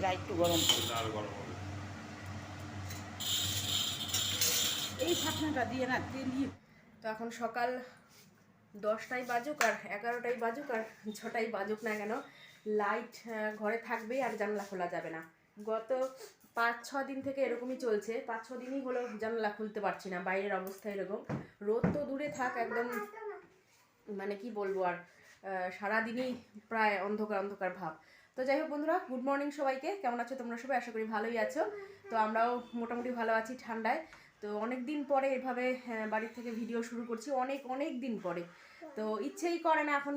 এরা একটু গরম এটা এই ঢাকনাটা দিয়ে না তেলিয়ে তো এখন সকাল দশটায় বাজুক আর এগারোটাই বাজুক আর ছটাই বাজুক না কেন লাইট ঘরে থাকবে আর জানলা খোলা যাবে না। গত পাঁচ ছ দিন থেকে এরকমই চলছে পাঁচ ছ দিনই হলো জানলা খুলতে পারছি না বাইরের অবস্থা এরকম। রোদ তো দূরে থাক একদম মানে কি বলব আর সারাদিনই প্রায় অন্ধকার অন্ধকার ভাব। তো যাই হোক বন্ধুরা গুড মর্নিং সবাইকে। কেমন আছো তোমরা সবাই? আশা করি ভালোই আছো। তো আমরাও মোটামুটি ভালো আছি ঠান্ডায়। তো অনেক দিন পরে এভাবে হ্যাঁ, বাড়ির থেকে ভিডিও শুরু করছি অনেক অনেক দিন পরে। তো ইচ্ছেই করে না এখন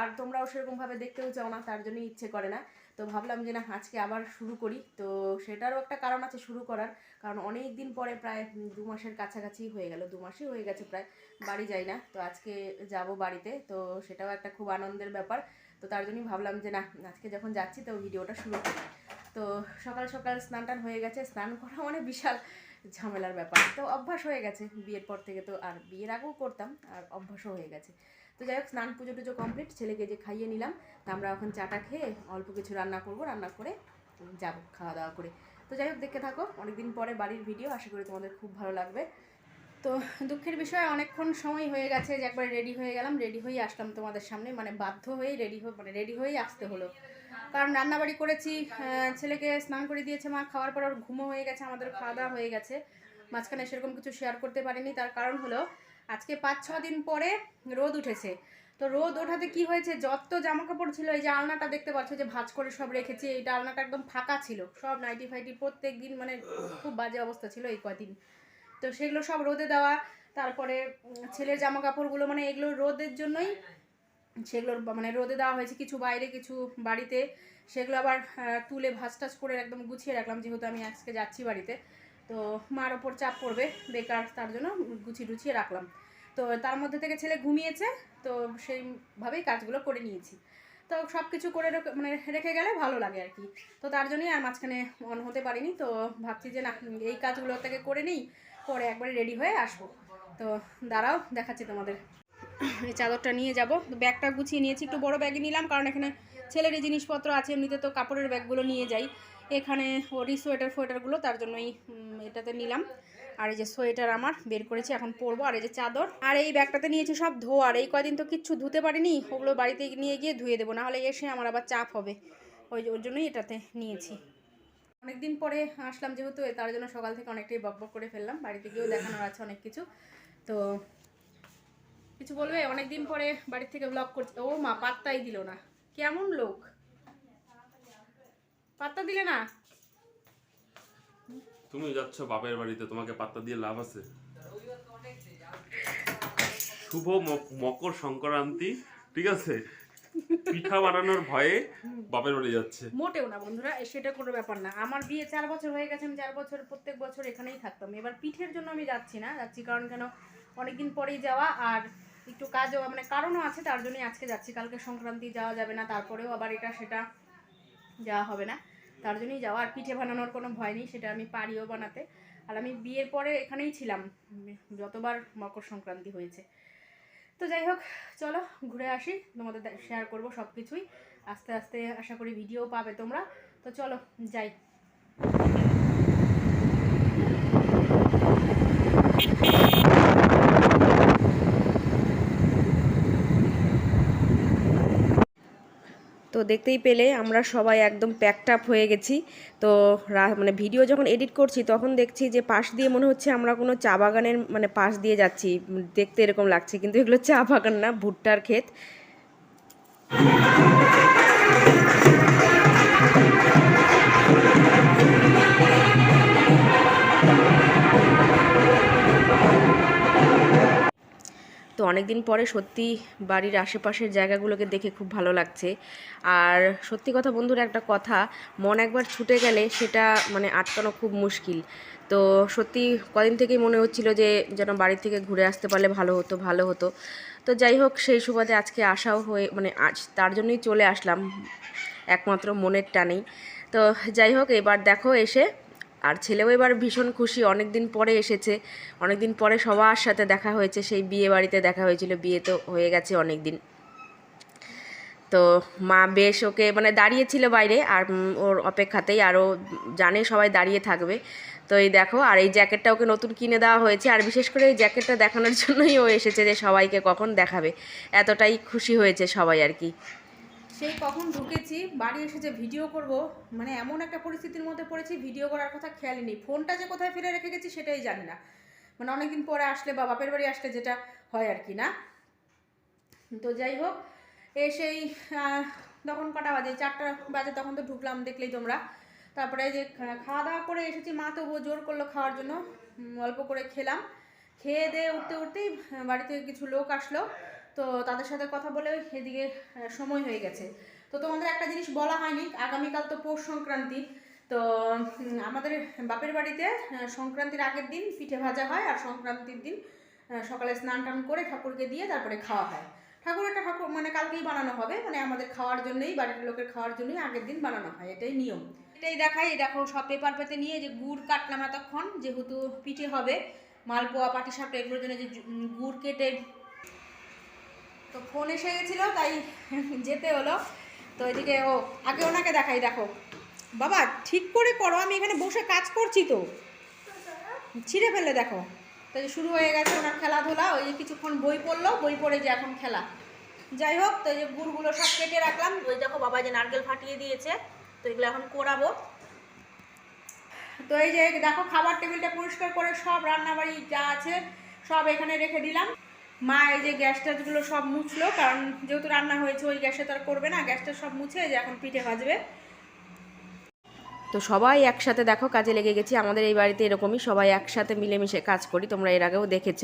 আর তোমরাও সেরকমভাবে দেখতেও চাও না তার জন্যই ইচ্ছে করে না। তো ভাবলাম যে না আজকে আবার শুরু করি। তো সেটারও একটা কারণ আছে শুরু করার। কারণ অনেক দিন পরে প্রায় দু মাসের কাছাকাছি হয়ে গেল দু মাসই হয়ে গেছে প্রায় বাড়ি যাই না। তো আজকে যাব বাড়িতে। তো সেটাও একটা খুব আনন্দের ব্যাপার। তো তার জন্যই ভাবলাম যে না, আজকে যখন যাচ্ছি তো ভিডিওটা শুরু করি। তো সকাল সকাল স্নান টান হয়ে গেছে, স্নান করা মানে বিশাল ঝামেলার ব্যাপার। তো অভ্যাস হয়ে গেছে বিয়ের পর থেকে তো, আর বিয়ের আগেও করতাম, আর অভ্যাসও হয়ে গেছে। তো যাই হোক, স্নান পুজো টুজো কমপ্লিট ছেলেকে যে খাইয়ে নিলাম, তা আমরা এখন চাটা খেয়ে অল্প কিছু রান্না করব, রান্না করে যাব খাওয়া দাওয়া করে। তো যাই হোক, দেখতে থাকো, অনেকদিন পরে বাড়ির ভিডিও আশা করি তোমাদের খুব ভালো লাগবে। তো দুঃখের বিষয়, অনেকক্ষণ সময় হয়ে গেছে যে একবার রেডি হয়ে গেলাম রেডি হয়েই আসলাম তোমাদের সামনে মানে বাধ্য হয়েই রেডি হয়ে মানে রেডি হয়েই আসতে হলো। কারণ রান্নাবাড়ি করেছি ছেলেকে স্নান করে দিয়েছে মা, খাওয়ার পর ওর ঘুমো হয়ে গেছে, আমাদের খাওয়া দাওয়া হয়ে গেছে। মাঝখানে সেরকম কিছু শেয়ার করতে পারিনি, তার কারণ হলো আজকে পাঁচ ছ দিন পরে রোদ উঠেছে। তো রোদ ওঠাতে কি হয়েছে, যত জামা কাপড় ছিল, এই যে আলনাটা দেখতে পাচ্ছ যে ভাঁজ করে সব রেখেছি এইটা আলনাটা একদম ফাঁকা ছিল, সব নাইটি ফাইটি প্রত্যেক দিন মানে খুব বাজে অবস্থা ছিল এই কদিন। তো সেগুলো সব রোদে দেওয়া, তারপরে ছেলের জামা কাপড়গুলো মানে এগুলো রোদের জন্যই সেগুলোর মানে রোদে দেওয়া হয়েছে। কিছু বাইরে, কিছু বাড়িতে, সেগুলো আবার তুলে ভাজ টাজ করে একদম গুছিয়ে রাখলাম, যেহেতু আমি আজকে যাচ্ছি বাড়িতে। তো মার ওপর চাপ পড়বে, বেকার, তার জন্য গুছিয়ে টুছিয়ে রাখলাম। তো তার মধ্যে থেকে ছেলে ঘুমিয়েছে, তো সেইভাবেই কাজগুলো করে নিয়েছি। তো সব কিছু করে মানে রেখে গেলে ভালো লাগে আর কি। তো তার জন্যই আর মাঝখানে অন হতে পারিনি, তো ভাবছি যে না, এই কাজগুলো থেকে করে নিই। পরে একবারে রেডি হয়ে আসব। তো দাঁড়াও, দেখাচ্ছি তোমাদের। এই চাদরটা নিয়ে যাব। ব্যাগটা গুছিয়ে নিয়েছি, একটু বড় ব্যাগে নিলাম, কারণ এখানে ছেলের এই জিনিসপত্র আছে, এমনিতে তো কাপড়ের ব্যাগগুলো নিয়ে যাই। এখানে ওরই সোয়েটার ফোয়েটারগুলো, তার জন্যই এটাতে নিলাম। আর এই যে সোয়েটার আমার, বের করেছি, এখন পরবো। আর এই যে চাদর, আর এই ব্যাগটাতে নিয়েছি সব ধোয়ার এই কয়দিন তো কিচ্ছু ধুতে পারিনি, ওগুলো বাড়িতে নিয়ে গিয়ে ধুয়ে দেবো, নাহলে এসে আমার আবার চাপ হবে। ওই ওর জন্যই এটাতে নিয়েছি। অনেকদিন পরে আসলাম যেহেতু তার জন্য সকাল থেকে অনেকটাই বকবক করে ফেললাম। বাড়িতে গিয়েও দেখানোর আছে অনেক কিছু। তো কিছু বলবে? অনেকদিন পরে বাড়ি থেকে ব্লগ করছে। ও মা, পাত্তাই দিল না। কেমন লোক? পাত্তা দিলে না? তুমি যাচ্ছ বাপের বাড়িতে, তোমাকে পাত্তা দিয়ে লাভ আছে? শুভ মকর সংক্রান্তি, ঠিক আছে? পিঠা বানানোর ভয়ে বাপের বাড়ি যাচ্ছে। মোটেও না বন্ধুরা সেটা কোনো ব্যাপার না। আমার বিয়ে চার বছর হয়ে গেছে আমি চার বছর প্রত্যেক বছর এখানেই থাকতাম। এবার পিঠের জন্য আমি যাচ্ছি না যাচ্ছি কারণ কেন? অনেকদিন পরেই যাওয়া আর একটু কাজও মানে কারণও আছে তার জন্যই আজকে যাচ্ছি। কালকে সংক্রান্তি যাওয়া যাবে না তারপরেও আবার এটা সেটা যাওয়া হবে না। তার জন্যই যাওয়া। আর পিঠে বানানোর কোনো ভয় নেই সেটা আমি পারিও বানাতে। আর আমি বিয়ের পরে এখানেই ছিলাম। যতবার মকর সংক্রান্তি হয়েছে। তো যাই হোক, চলো ঘুরে আসি। তোমাদের শেয়ার করব সব কিছুই আস্তে আস্তে আশা করি ভিডিও পাবে তোমরা। তো চলো, যাই। তো দেখতেই পেলে আমরা সবাই একদম প্যাকড আপ হয়ে গেছি। তো মানে ভিডিও যখন এডিট করছি তখন দেখছি যে পাশ দিয়ে মনে হচ্ছে আমরা কোনো চা বাগানের মানে পাশ দিয়ে যাচ্ছি। দেখতে এরকম লাগছে, কিন্তু এগুলো চা বাগান না, ভুট্টার ক্ষেত। তো অনেক দিন পরে সত্যি বাড়ির আশেপাশের জায়গাগুলোকে দেখে খুব ভালো লাগছে। আর সত্যি কথা বন্ধুরা, একটা কথা, মন একবার ছুটে গেলে সেটা মানে আটকানো খুব মুশকিল। তো সত্যি কদিন থেকেই মনে হচ্ছিল যে যেন বাড়ি থেকে ঘুরে আসতে পারলে ভালো হতো ভালো হতো। তো যাই হোক, সেই সুবাদে আজকে আসাও হয়ে মানে আজ তার জন্যই চলে আসলাম, একমাত্র মনের টানেই। তো যাই হোক, এবার দেখো এসে আর ছেলেও এবার ভীষণ খুশি অনেক দিন পরে এসেছে। অনেক দিন পরে সবার সাথে দেখা হয়েছে, সেই বিয়ে বাড়িতে দেখা হয়েছিল, বিয়ে তো হয়ে গেছে অনেক দিন তো মা বেশ ওকে মানে দাঁড়িয়েছিল বাইরে আর ওর অপেক্ষাতেই আরও জানে সবাই দাঁড়িয়ে থাকবে। তো এই দেখো, আর এই জ্যাকেটটা ওকে নতুন কিনে দেওয়া হয়েছে। আর বিশেষ করে এই জ্যাকেটটা দেখানোর জন্যই ও এসেছে যে সবাইকে কখন দেখাবে। এতটাই খুশি হয়েছে সবাই আর কি। সেই কখন ঢুকেছি বাড়ি এসে যে ভিডিও করব মানে এমন একটা পরিস্থিতির মধ্যে পড়েছি ভিডিও করার কথা খেয়ালই নেই। ফোনটা যে কোথায় ফেলে রেখে গেছি সেটাই জানি না। মানে অনেকদিন পরে আসলে বা বাপের বাড়ি আসলে যেটা হয় আর কি না? তো যাই হোক এসেই তখন কটা বাজে? চারটা বাজে তখন তো ঢুকলাম দেখলেই তোমরা। তারপরে যে খাওয়া দাওয়া করে এসেছি মা তো জোর করল খাওয়ার জন্য। অল্প করে খেলাম। খেয়ে দিয়ে উঠতে উঠতেই আহ, বাড়ি থেকে কিছু লোক আসলো। তো তাদের সাথে কথা বলে আহ, সময় হয়ে গেছে। তো তোমাদের একটা জিনিস বলা হয়নি আগামীকাল তো পৌষ সংক্রান্তি। তো আমাদের বাপের বাড়িতে সংক্রান্তির আগের দিন পিঠে ভাজা হয় আর সংক্রান্তির দিন সকালে স্নান টান করে ঠাকুরকে দিয়ে তারপরে খাওয়া হয়। ঠাকুরটা ঠাকুর মানে কালকেই বানানো হবে মানে আমাদের খাওয়ার জন্যই বাড়ির লোকের খাওয়ার জন্যই আগের দিন বানানো হয় এটাই নিয়ম। এটাই দেখাই দেখো সব পেপার পেতে নিয়ে যে গুড় কাটলাম এতক্ষণ যেহেতু পিঠে হবে মালপোয়া পাটি পাটিসাপটা এগুলোর জন্য যে গুড় কেটে তো ফোন এসে গেছিল, তাই যেতে হলো। তো এদিকে ও, আগে ওনাকে দেখাই, দেখো। বাবা, ঠিক করে করো, আমি এখানে বসে কাজ করছি তো। ছিঁড়ে ফেলে দেখো। তো শুরু হয়ে গেছে ওনার খেলাধুলা, ওই যে কিছুক্ষণ বই পড়ল, বই পড়ে যে এখন খেলা। যাই হোক, তো এই যে গুড়গুলো সব কেটে রাখলাম। ওই দেখো বাবা যে নারকেল ফাটিয়ে দিয়েছে, তো এগুলো এখন কোরাবো। তো এই যে দেখো, খাবার টেবিলটা পরিষ্কার করে সব রান্নাবাড়ি যা আছে, সব এখানে রেখে দিলাম। মা এই যে গ্যাস ট্যাসগুলো সব মুছলো, কারণ যেহেতু রান্না হয়েছে, ওই গ্যাসে তো আর করবে না, গ্যাসটা সব মুছে যে এখন পিঠে ভাজবে। তো সবাই একসাথে দেখো কাজে লেগে গেছি। আমাদের এই বাড়িতে এরকমই সবাই একসাথে মিলেমিশে কাজ করি, তোমরা এর আগেও দেখেছ।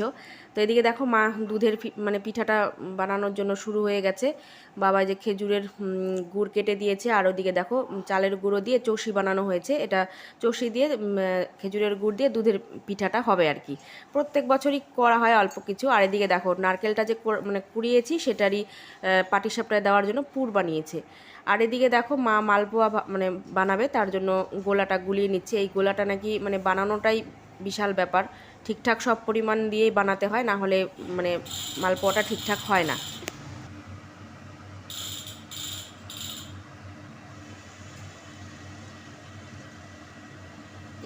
তো এদিকে দেখো মা দুধের মানে পিঠাটা বানানোর জন্য শুরু হয়ে গেছে। বাবা যে খেজুরের গুড় কেটে দিয়েছে, আর ওদিকে দেখো চালের গুঁড়ো দিয়ে চষি বানানো হয়েছে। এটা চষি দিয়ে খেজুরের গুড় দিয়ে দুধের পিঠাটা হবে আর কি। প্রত্যেক বছরই করা হয় অল্প কিছু। আর এদিকে দেখো, নারকেলটা যে মানে কুড়িয়েছি, সেটারই পাটিসাপটায় দেওয়ার জন্য পুর বানিয়েছে। আর এদিকে দেখো মা মালপোয়া মানে বানাবে তার জন্য গোলাটা গুলিয়ে নিচ্ছে। এই গোলাটা নাকি মানে বানানোটাই বিশাল ব্যাপার। ঠিকঠাক সব পরিমাণ দিয়েই বানাতে হয় না হলে মানে মালপোয়াটা ঠিকঠাক হয় না।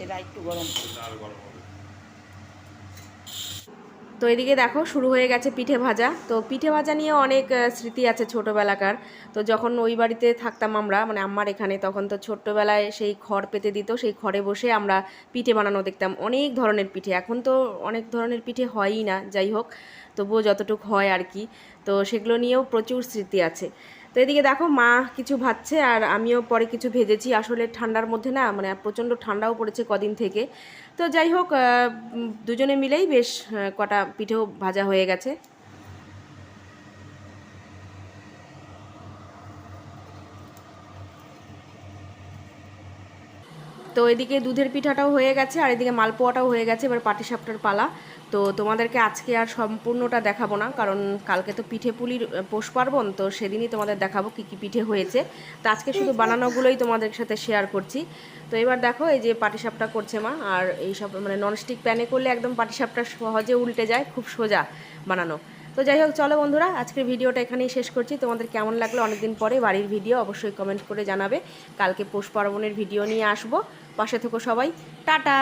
এরা একটু গরম। তো এদিকে দেখো, শুরু হয়ে গেছে পিঠে ভাজা। তো পিঠে ভাজা নিয়ে অনেক স্মৃতি আছে ছোটোবেলাকার। তো যখন ওই বাড়িতে থাকতাম আমরা মানে আমার এখানে, তখন তো ছোট্টবেলায় সেই খড় পেতে দিত, সেই খড়ে বসে আমরা পিঠে বানানো দেখতাম। অনেক ধরনের পিঠে, এখন তো অনেক ধরনের পিঠে হয়ই না, যাই হোক। তবুও যতটুকু হয় আর কি। তো সেগুলো নিয়েও প্রচুর স্মৃতি আছে। তো এদিকে দেখো মা কিছু ভাজছে আর আমিও পরে কিছু ভেজেছি। আসলে ঠান্ডার মধ্যে না মানে প্রচণ্ড ঠান্ডাও পড়েছে কদিন থেকে। তো যাই হোক দুজনে মিলেই বেশ কটা পিঠেও ভাজা হয়ে গেছে। তো এদিকে দুধের পিঠাটাও হয়ে গেছে আর এদিকে মালপোয়াটাও হয়ে গেছে এবার পাটিসাপটার পালা। তো তোমাদেরকে আজকে আর সম্পূর্ণটা দেখাবো না কারণ কালকে তো পিঠে পুলির পৌষ পার্বণ তো সেদিনই তোমাদের দেখাবো কী কী পিঠে হয়েছে। তো আজকে শুধু বানানোগুলোই তোমাদের সাথে শেয়ার করছি। তো এবার দেখো এই যে পাটিসাপটা করছে মা আর এই সব মানে ননস্টিক প্যানে করলে একদম পাটিসাপটা সহজে উল্টে যায় খুব সোজা বানানো। তো যাই হোক চলো বন্ধুরা আজকের ভিডিওটা এখানেই শেষ করছি। তোমাদের কেমন লাগল অনেকদিন পরে বাড়ির ভিডিও অবশ্যই কমেন্ট করে জানাবে। কালকে পৌষ পার্বণের ভিডিও নিয়ে আসব। পাশে থেকো সবাই। টাটা।